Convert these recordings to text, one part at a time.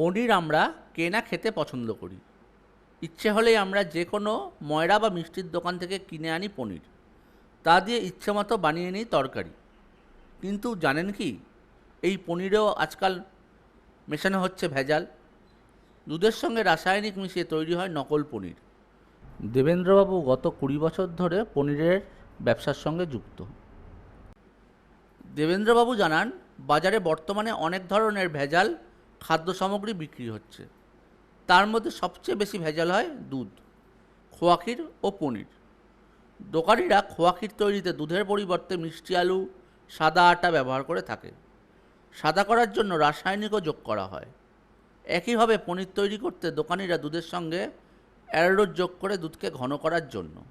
পনির আমরা কেনা খেতে পছন্দ করি। ইচ্ছে হলেই আমরা যে কোনো ময়রা বা মিষ্টির দোকান থেকে কিনে আনি পনির। তা দিয়ে ইচ্ছে মতো বানিয়ে নিই তরকারি। কিন্তু জানেন কি? এই পনিরেও আজকাল মেশানো হচ্ছে ভেজাল। দুধের সঙ্গে রাসায়নিক মিশিয়ে তৈরি হয় নকল পনির। দেবেন্দ্রবাবু গত কুড়ি বছর ধরে পনিরের ব্যবসার সঙ্গে যুক্ত। দেবেন্দ্রবাবু জানান, বাজারে বর্তমানে অনেক ধরনের ভেজাল খাদ্য সামগ্রী বিক্রি হচ্ছে। তার মধ্যে সবচেয়ে বেশি ভেজাল হয় দুধ, খোয়া ক্ষীর ও পনির। দোকানিরা খোয়া ক্ষীর তৈরিতে দুধের পরিবর্তে মিষ্টি আলু, সাদা আটা ব্যবহার করে থাকে। সাদা করার জন্য রাসায়নিকও যোগ করা হয়। একইভাবে পনির তৈরি করতে দোকানিরা দুধের সঙ্গে অ্যারোড যোগ করে দুধকে ঘন করার জন্য।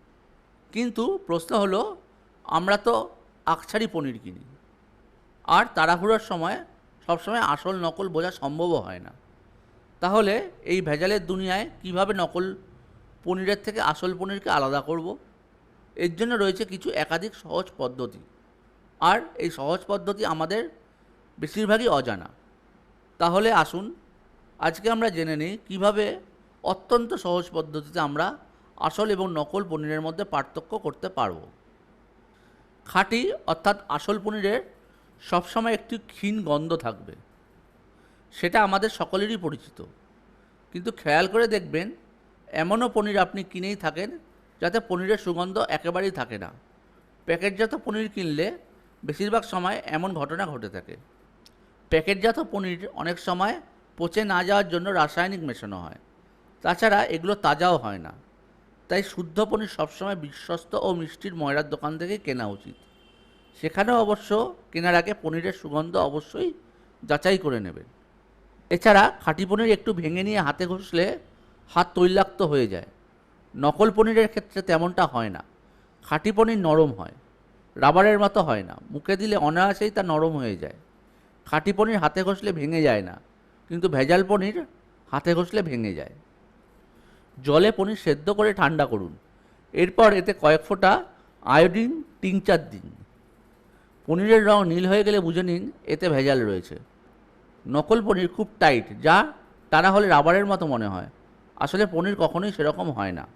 কিন্তু প্রশ্ন হলো, আমরা তো আকছারি পনির কিনি। আর তাড়াহুড়োর সময় সবসময় আসল নকল বোঝা সম্ভবও হয় না। তাহলে এই ভেজালের দুনিয়ায় কীভাবে নকল পনিরের থেকে আসল পনিরকে আলাদা করব? এর জন্য রয়েছে কিছু একাধিক সহজ পদ্ধতি। আর এই সহজ পদ্ধতি আমাদের বেশিরভাগই অজানা। তাহলে আসুন, আজকে আমরা জেনে নিই কীভাবে অত্যন্ত সহজ পদ্ধতিতে আমরা আসল এবং নকল পনিরের মধ্যে পার্থক্য করতে পারব। খাঁটি অর্থাৎ আসল পনিরের সবসময় একটি ক্ষীণ গন্ধ থাকবে। সেটা আমাদের সকলেরই পরিচিত। কিন্তু খেয়াল করে দেখবেন, এমনও পনির আপনি কিনেই থাকেন, যাতে পনিরের সুগন্ধ একেবারেই থাকে না। প্যাকেটজাত পনির কিনলে বেশিরভাগ সময় এমন ঘটনা ঘটে থাকে। প্যাকেটজাত পনির অনেক সময় পচে না যাওয়ার জন্য রাসায়নিক মেশানো হয়। তাছাড়া এগুলো তাজাও হয় না। তাই শুদ্ধ পনির সবসময় বিশ্বস্ত ও মিষ্টির ময়রার দোকান থেকে কেনা উচিত। সেখানেও অবশ্য কেনার আগে পনিরের সুগন্ধ অবশ্যই যাচাই করে নেবেন এছাড়া খাঁটি পনির একটু ভেঙে নিয়ে হাতে ঘষলে হাত তৈলাক্ত হয়ে যায়। নকল পনিরের ক্ষেত্রে তেমনটা হয় না। খাঁটি পনির নরম হয়। রাবারের মতো হয় না। মুখে দিলে অনায়াসেই তা নরম হয়ে যায়। খাঁটি পনির হাতে ঘষলে ভেঙে যায় না, কিন্তু ভেজাল পনির হাতে ঘষলে ভেঙে যায়। জলে পনির সেদ্ধ করে ঠান্ডা করুন। এরপর এতে কয়েক ফোঁটা আয়োডিন টিংচার দিন। পনিরের রং নীল হয়ে গেলে বুঝে নিন এতে ভেজাল রয়েছে। নকল পনির খুব টাইট, যা টানা হলে রাবারের মতো মনে হয়। আসলে পনির কখনোই সেরকম হয় না।